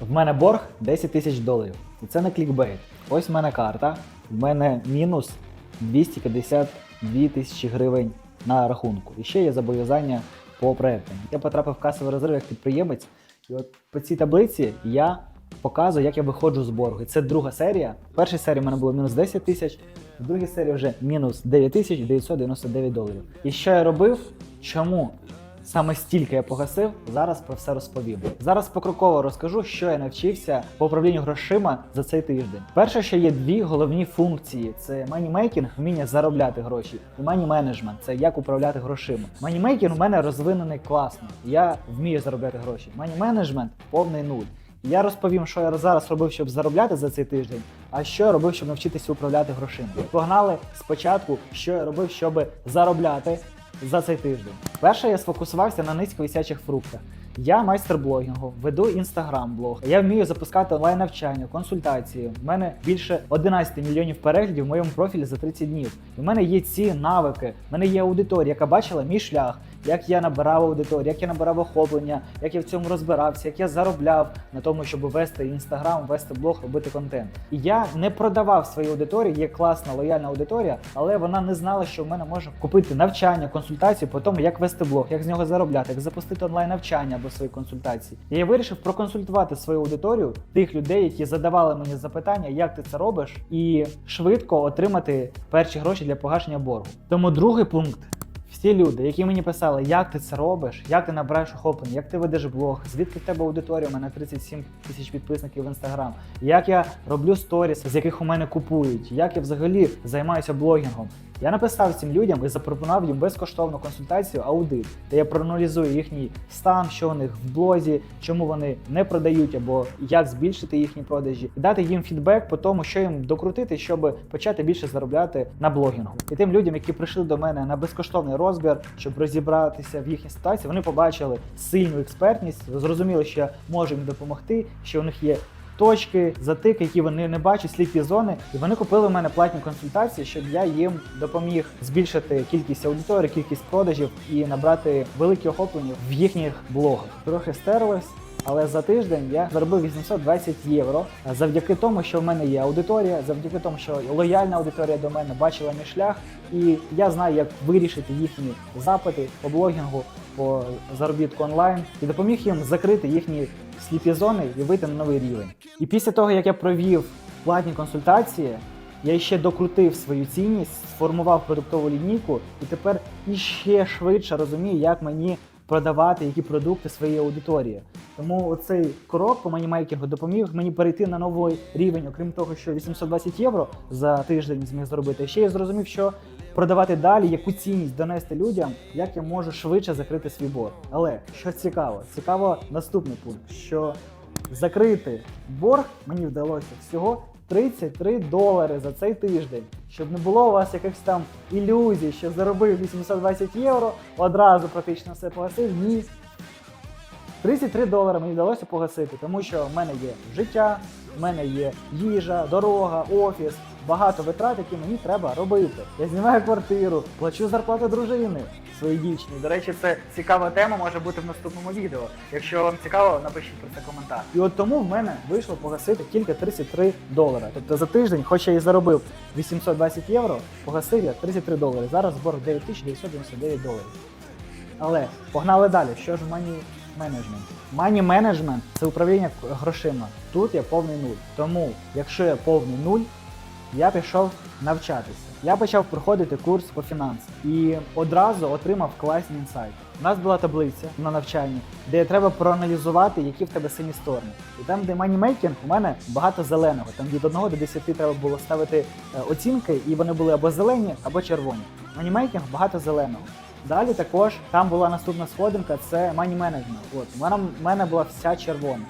В мене борг 10 тисяч доларів. І це не клікбейт. Ось в мене карта. В мене мінус 252 тисячі гривень на рахунку. І ще є зобов'язання по проектам. Я потрапив в касовий розрив як підприємець, і от по цій таблиці я показую, як я виходжу з боргу. І Це друга серія. В першій серії в мене було мінус 10 тисяч, в другій серії вже мінус 9 тисяч 999 доларів. І що я робив? Чому? Саме стільки я погасив, зараз про все розповім. Зараз покроково розкажу, що я навчився по управлінню грошима за цей тиждень. Перше, що є дві головні функції: це манімейкінг, вміння заробляти гроші, і мані менеджмент це як управляти грошима. Манімейкінг у мене розвинений класно. Я вмію заробляти гроші. Мані менеджмент повний нуль. Я розповім, що я зараз робив, щоб заробляти за цей тиждень, а що я робив, щоб навчитися управляти грошима. Погнали спочатку, що я робив, щоб заробляти за цей тиждень. Перше, я сфокусувався на низьковисячих фруктах. Я майстер блогінгу, веду інстаграм-блог. Я вмію запускати онлайн навчання, консультації. У мене більше 11 мільйонів переглядів в моєму профілі за 30 днів. В мене є ці навики. в мене є аудиторія, яка бачила мій шлях, як я набирав аудиторію, як я набирав охоплення, як я в цьому розбирався, як я заробляв на тому, щоб вести інстаграм, вести блог, робити контент. І я не продавав своїй аудиторії, є класна лояльна аудиторія, але вона не знала, що в мене може купити навчання, консультації по тому, як вести блог, як з нього заробляти, як запустити онлайн навчання або свої консультації. І я вирішив проконсультувати свою аудиторію, тих людей, які задавали мені запитання, як ти це робиш, і швидко отримати перші гроші для погашення боргу. Тому другий пункт. Всі люди, які мені писали, як ти це робиш, як ти набираєш охоплення, як ти ведеш блог, звідки в тебе аудиторія, у мене 37 тисяч підписників в інстаграм, як я роблю сторіс, з яких у мене купують, як я взагалі займаюся блогінгом. Я написав цим людям і запропонував їм безкоштовну консультацію аудит, де я проаналізую їхній стан, що у них в блозі, чому вони не продають або як збільшити їхні продажі, і дати їм фідбек по тому, що їм докрутити, щоб почати більше заробляти на блогінгу. І тим людям, які прийшли до мене на безкоштовний розбір, щоб розібратися в їхній ситуації, вони побачили сильну експертність, зрозуміли, що я можу їм допомогти, що у них є точки, затики, які вони не бачать, сліпі зони, і вони купили в мене платні консультації, щоб я їм допоміг збільшити кількість аудиторії, кількість продажів і набрати великі охоплення в їхніх блогах. Трохи стерлось. Але за тиждень я заробив 820 євро. Завдяки тому, що в мене є аудиторія, завдяки тому, що лояльна аудиторія до мене бачила мій шлях, і я знаю, як вирішити їхні запити по блогінгу, по заробітку онлайн, і допоміг їм закрити їхні сліпі зони і вийти на новий рівень. І після того, як я провів платні консультації, я ще докрутив свою цінність, сформував продуктову лінійку, і тепер іще швидше розумію, як мені продавати які продукти своїй аудиторії. Тому оцей крок по манімейкінгу допоміг мені перейти на новий рівень, окрім того, що 820 євро за тиждень зміг зробити. Ще я зрозумів, що продавати далі, яку цінність донести людям, як я можу швидше закрити свій борг. Але що цікаво, цікаво наступний пункт, що закрити борг мені вдалося всього 33 долари за цей тиждень. Щоб не було у вас якихось там ілюзій, що заробив 820 євро, одразу практично все погасив. Ні. 33 долари мені вдалося погасити, тому що в мене є життя, в мене є їжа, дорога, офіс, багато витрат, які мені треба робити. Я знімаю квартиру, плачу зарплату дружини своїй дівчині. До речі, це цікава тема може бути в наступному відео. Якщо вам цікаво, напишіть про це коментар. І от тому в мене вийшло погасити тільки 33 долари. Тобто за тиждень, хоч я і заробив 820 євро, погасив я 33 долари. Зараз борг 9999 доларів. Але погнали далі. Що ж мані менеджмент? Мані менеджмент це управління грошима. Тут я повний нуль. Тому, якщо я повний нуль, я пішов навчатися. Я почав проходити курс по фінансам і одразу отримав класні інсайти. У нас була таблиця на навчанні, де треба проаналізувати, які в тебе сині сторони. І там, де манімейкінг, у мене багато зеленого. Там від 1 до 10 треба було ставити е, оцінки, і вони були або зелені, або червоні. Манімейкінг багато зеленого. Далі також там була наступна сходинка, це мані менеджмент. От у мене, в мене була вся червона.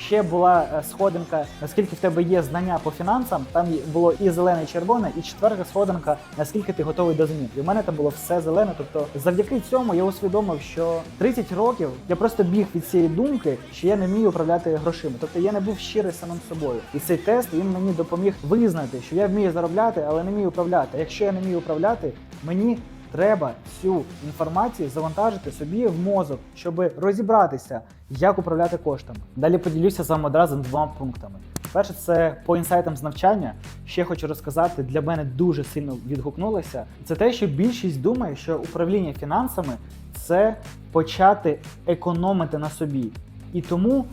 Ще була е, сходинка, наскільки в тебе є знання по фінансам. Там було і зелене, і червоне, і четверта сходинка, наскільки ти готовий до змін. І в мене там було все зелене. Тобто, завдяки цьому я усвідомив, що 30 років я просто біг від цієї думки, що я не вмію управляти грошима. Тобто я не був щирий самим собою. І цей тест він мені допоміг визнати, що я вмію заробляти, але не вмію управляти. А якщо я не вмію управляти, мені треба цю інформацію завантажити собі в мозок, щоб розібратися, як управляти коштами. Далі поділюся з вами одразу двома пунктами. Перше, це по інсайтам з навчання. Ще хочу розказати, для мене дуже сильно відгукнулося. Це те, що більшість думає, що управління фінансами це почати економити на собі. І тому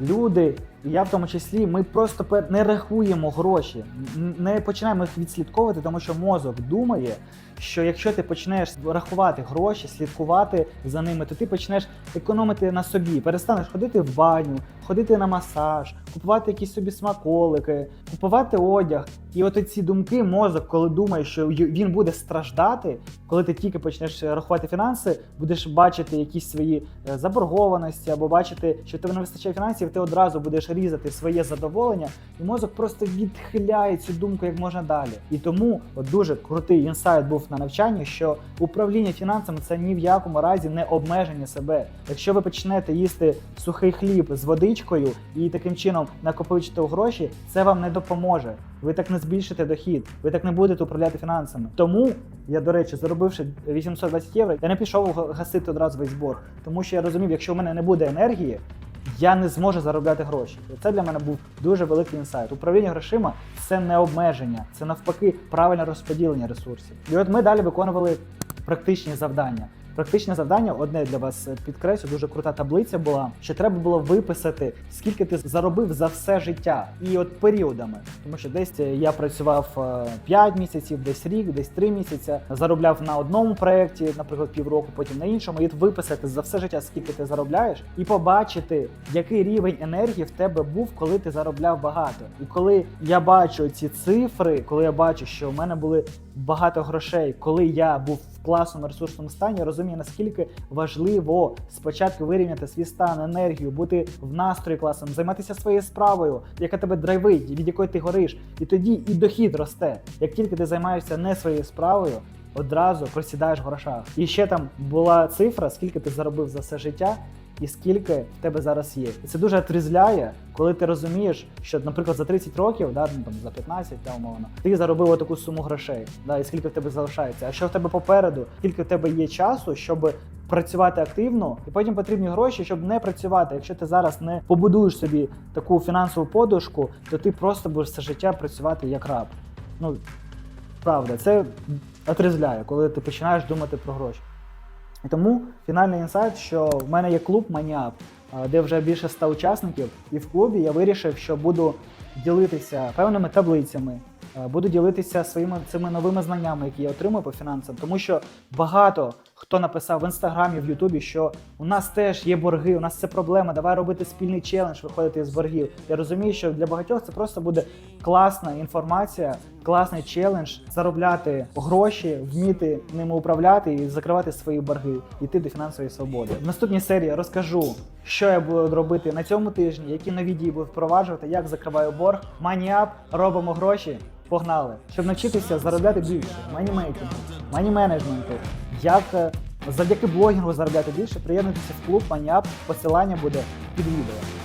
люди, я в тому числі, ми просто не рахуємо гроші, не починаємо їх відслідковувати, тому що мозок думає, що якщо ти почнеш рахувати гроші, слідкувати за ними, то ти почнеш економити на собі, перестанеш ходити в баню, ходити на масаж, купувати якісь собі смаколики, купувати одяг. І от ці думки, мозок, коли думає, що він буде страждати, коли ти тільки почнеш рахувати фінанси, будеш бачити якісь свої е, заборгованості або бачити, що тебе не вистачає фінансів, ти одразу будеш різати своє задоволення, і мозок просто відхиляє цю думку як можна далі. І тому от дуже крутий інсайт був на навчанні, що управління фінансами це ні в якому разі не обмеження себе. Якщо ви почнете їсти сухий хліб з водичкою і таким чином накопичити гроші, це вам не допоможе. Ви так не збільшите дохід, ви так не будете управляти фінансами. Тому я, до речі, заробивши 820 євро, я не пішов гасити одразу весь борг, тому що я розумів, якщо в мене не буде енергії, я не зможу заробляти гроші. Це для мене був дуже великий інсайт. Управління грошима це не обмеження, це навпаки правильне розподілення ресурсів. І от ми далі виконували практичні завдання. Практичне завдання одне для вас е, підкреслю, дуже крута таблиця була, що треба було виписати, скільки ти заробив за все життя, і от періодами. Тому що десь е, я працював е, 5 місяців, десь рік, десь 3 місяці, заробляв на одному проєкті, наприклад, півроку, потім на іншому, і виписати за все життя, скільки ти заробляєш, і побачити, який рівень енергії в тебе був, коли ти заробляв багато. І коли я бачу ці цифри, коли я бачу, що в мене були багато грошей, коли я був в класному ресурсному стані, розуміє, наскільки важливо спочатку вирівняти свій стан, енергію, бути в настрої класом, займатися своєю справою, яка тебе драйвить, від якої ти гориш. І тоді і дохід росте. Як тільки ти займаєшся не своєю справою, одразу просідаєш в грошах. І ще там була цифра, скільки ти заробив за все життя. І скільки в тебе зараз є, і це дуже отрізляє, коли ти розумієш, що, наприклад, за 30 років, да, ну, там за 15, та умовно, ти заробив таку суму грошей, да, і скільки в тебе залишається. А що в тебе попереду, скільки в тебе є часу, щоб працювати активно, і потім потрібні гроші, щоб не працювати. Якщо ти зараз не побудуєш собі таку фінансову подушку, то ти просто будеш все життя працювати як раб. Ну правда, це отрізляє, коли ти починаєш думати про гроші. І тому фінальний інсайт, що в мене є клуб Маніап, де вже більше 100 учасників, і в клубі я вирішив, що буду ділитися певними таблицями, буду ділитися своїми цими новими знаннями, які я отримую по фінансам, тому що багато хто написав в інстаграмі, в Ютубі, що у нас теж є борги, у нас це проблема. Давай робити спільний челендж, виходити з боргів. Я розумію, що для багатьох це просто буде класна інформація, класний челендж, заробляти гроші, вміти ними управляти і закривати свої борги, йти до фінансової свободи. В наступній серії розкажу, що я буду робити на цьому тижні, які нові дії буду впроваджувати, як закриваю борг. Маніап, робимо гроші. Погнали, щоб навчитися заробляти більше, манімейкінгу, мані-менеджменту, як е, завдяки блогінгу заробляти більше, приєднуйтеся в клуб Маніап, посилання буде під відео.